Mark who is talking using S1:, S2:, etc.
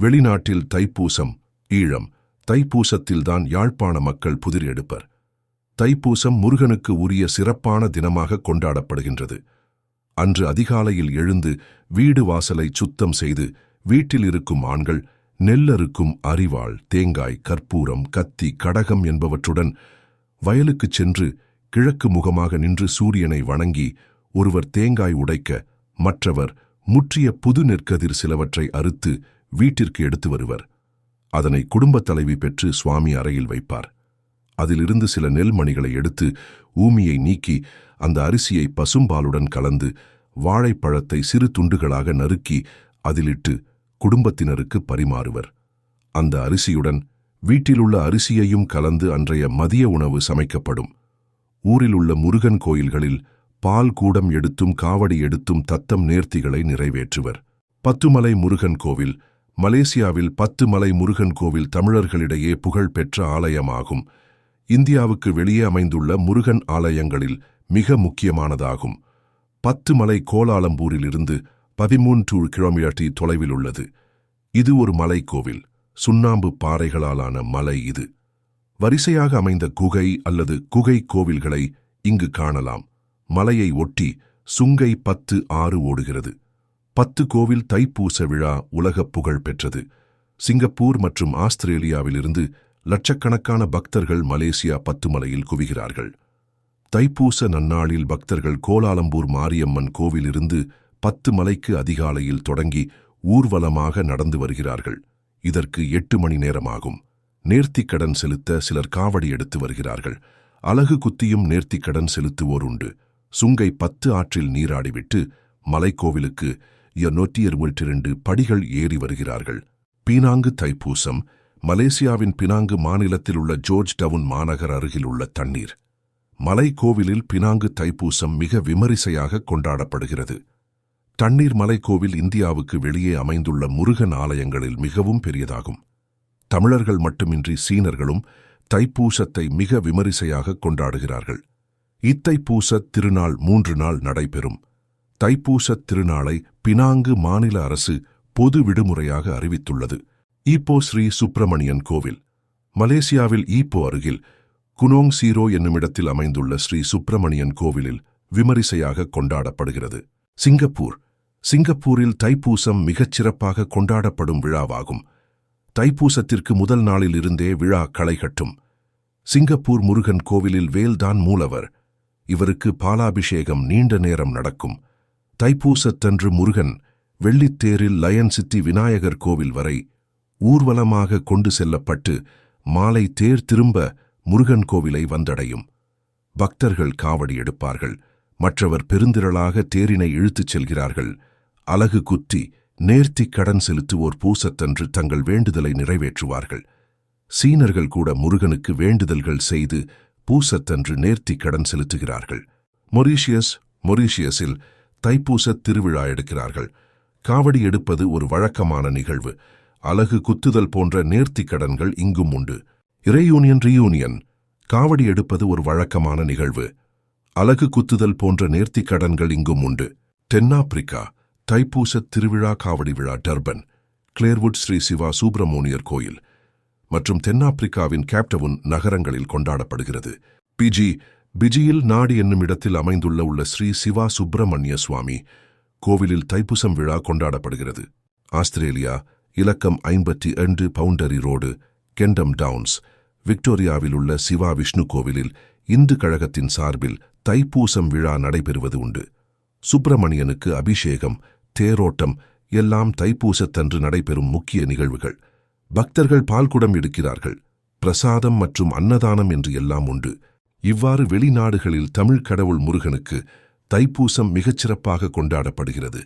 S1: வெளிநாட்டில் தைப்பூசம் ஈழம். தைப்பூசத்தில்தான் யாழ்ப்பாண மக்கள் புதிர் எடுப்பர். தைப்பூசம் முருகனுக்கு உரிய சிறப்பான தினமாக கொண்டாடப்படுகின்றது. அன்று அதிகாலையில் எழுந்து வீடு வாசலை சுத்தம் செய்து வீட்டில் இருக்கும் ஆண்கள் நெல்லறுக்கும் அரிவாள் தேங்காய் கற்பூரம் கத்தி கடகம் என்பவற்றுடன் வயலுக்குச் சென்று கிழக்கு முகமாக நின்று சூரியனை வணங்கி ஒருவர் தேங்காய் உடைக்க மற்றவர் முற்றிய புது நெற்கதிர் சிலவற்றை அறுத்து வீட்டிற்கு எடுத்து வருவர். அதனை குடும்பத் தலைவி பெற்று சுவாமி அறையில் வைப்பார். அதிலிருந்து சில நெல்மணிகளை எடுத்து ஊமியை நீக்கி அந்த அரிசியை பசும்பாலுடன் கலந்து வாழைப்பழத்தை சிறு துண்டுகளாக நறுக்கி அதிலிட்டு குடும்பத்தினருக்கு பரிமாறுவர். அந்த அரிசியுடன் வீட்டிலுள்ள அரிசியையும் கலந்து அன்றைய மதிய உணவு சமைக்கப்படும். ஊரில் உள்ள முருகன் கோயில்களில் பால் கூடம் எடுத்தும் காவடி எடுத்தும் தத்தம் நேர்த்திகளை நிறைவேற்றுவர். பத்துமலை முருகன் கோவில் மலேசியாவில் பத்து மலை முருகன் கோவில் தமிழர்களிடையே புகழ் பெற்ற ஆலயமாகும். இந்தியாவுக்கு வெளியே அமைந்துள்ள முருகன் ஆலயங்களில் மிக முக்கியமானதாகும். பத்து மலை கோலாலம்பூரிலிருந்து பதிமூன்று கிலோமீட்டர் தொலைவில் உள்ளது. இது ஒரு மலைக்கோவில். சுண்ணாம்பு பாறைகளாலான மலை இது. வரிசையாக அமைந்த குகை அல்லது குகை கோவில்களை இங்கு காணலாம். மலையை ஒட்டி சுங்கை பத்து ஆறு ஓடுகிறது. பத்து கோவில் தைப்பூச விழா உலகப் புகழ் பெற்றது. சிங்கப்பூர் மற்றும் ஆஸ்திரேலியாவிலிருந்து லட்சக்கணக்கான பக்தர்கள் மலேசியா பத்துமலையில் குவிகிறார்கள். தைப்பூச நன்னாளில் பக்தர்கள் கோலாலம்பூர் மாரியம்மன் கோவிலிருந்து பத்து மலைக்கு அதிகாலையில் தொடங்கி ஊர்வலமாக நடந்து வருகிறார்கள். இதற்கு எட்டு மணி நேரமாகும். நேர்த்திக்கடன் செலுத்த சிலர் காவடி எடுத்து வருகிறார்கள். அலகு குத்தியும் நேர்த்திக்கடன் செலுத்துவோர் உண்டு. சுங்கை பத்து ஆற்றில் நீராடிவிட்டு மலைக்கோவிலுக்கு நூற்றி இரண்டு படிகள் ஏறி வருகிறார்கள். பீனாங்கு தைப்பூசம் மலேசியாவின் பினாங்கு மாநிலத்தில் உள்ள ஜோர்ஜ் டவுன் மாநகர் அருகில் உள்ள தண்ணீர் மலைக்கோவிலில் பினாங்கு தைப்பூசம் மிக விமரிசையாக கொண்டாடப்படுகிறது. தண்ணீர் மலைக்கோவில் இந்தியாவுக்கு வெளியே அமைந்துள்ள முருகன் ஆலயங்களில் மிகவும் பெரியதாகும். தமிழர்கள் மட்டுமின்றி சீனர்களும் தைப்பூசத்தை மிக விமரிசையாக கொண்டாடுகிறார்கள். இத்தைப்பூசத் திருநாள் மூன்று நாள் நடைபெறும். தைப்பூசத் திருநாளை பினாங்கு மாநில அரசு பொது விடுமுறையாக அறிவித்துள்ளது. ஈப்போ ஸ்ரீ சுப்பிரமணியன் கோவில் மலேசியாவில் ஈப்போ அருகில் குனோங் சீரோ என்னுமிடத்தில் அமைந்துள்ள ஸ்ரீ சுப்பிரமணியன் கோவிலில் விமரிசையாக கொண்டாடப்படுகிறது. சிங்கப்பூர் சிங்கப்பூரில் தைப்பூசம் மிகச் சிறப்பாக கொண்டாடப்படும் விழாவாகும். தைப்பூசத்திற்கு முதல் நாளில் இருந்தே விழா களைகட்டும் சிங்கப்பூர் முருகன் கோவிலில் வேல்தான் மூலவர். இவருக்கு பாலாபிஷேகம் நீண்ட நேரம் நடக்கும். தைப்பூசத்தன்று முருகன் வெள்ளித்தேரில் லயன் சித்தி விநாயகர் கோவில் வரை ஊர்வலமாக கொண்டு செல்லப்பட்டு மாலை தேர் திரும்ப முருகன் கோவிலை வந்தடையும். பக்தர்கள் காவடி எடுப்பார்கள். மற்றவர் பெருந்திரளாக தேரினை இழுத்துச் செல்கிறார்கள். அலகு குத்தி நேர்த்தி கடன் செலுத்துவோர் பூசத்தன்று தங்கள் வேண்டுதலை நிறைவேற்றுவார்கள். சீனர்கள் கூட முருகனுக்கு வேண்டுதல்கள் செய்து பூசத்தன்று நேர்த்தி கடன் செலுத்துகிறார்கள். மொரீஷியஸ் மொரீஷியஸில் தைப்பூசத் திருவிழா எடுக்கிறார்கள். காவடி எடுப்பது ஒரு வழக்கமான நிகழ்வு. அலகு குத்துதல் போன்ற நேர்த்திக் கடன்கள் இங்கும் உண்டு. இறையூனியன் ரீயூனியன் காவடி எடுப்பது ஒரு வழக்கமான நிகழ்வு. அலகு குத்துதல் போன்ற நேர்த்திக் கடன்கள் இங்கும் உண்டு. தென்னாப்பிரிக்கா தைப்பூச திருவிழா காவடி விழா டர்பன். கிளேர்வுட் ஸ்ரீ சிவா சுப்பிரமோனியர் கோயில். மற்றும் தென்னாப்பிரிக்காவின் கேப்டவுன் நகரங்களில் கொண்டாடப்படுகிறது. பிஜி பிஜியில் நாடு என்னும் இடத்தில் அமைந்துள்ள உள்ள ஸ்ரீ சிவா சுப்பிரமணிய சுவாமி கோவிலில் தைப்பூசம் விழா கொண்டாடப்படுகிறது. ஆஸ்திரேலியா இலக்கம் ஐம்பத்தி ரெண்டு பவுண்டரி ரோடு கெண்டம் டவுன்ஸ் விக்டோரியாவில் உள்ள சிவா விஷ்ணு கோவிலில் இந்து கழகத்தின் சார்பில் தைப்பூசம் விழா நடைபெறுவது உண்டு. சுப்பிரமணியனுக்கு அபிஷேகம் தேரோட்டம் எல்லாம் தைப்பூசத்தன்று நடைபெறும் முக்கிய நிகழ்வுகள். பக்தர்கள் பால்குடம் எடுக்கிறார்கள். பிரசாதம் மற்றும் அன்னதானம் என்று எல்லாம் உண்டு. இவ்வாறு வெளிநாடுகளில் தமிழ் கடவுள் முருகனுக்கு தைப்பூசம் மிகச்சிறப்பாக கொண்டாடப்படுகிறது.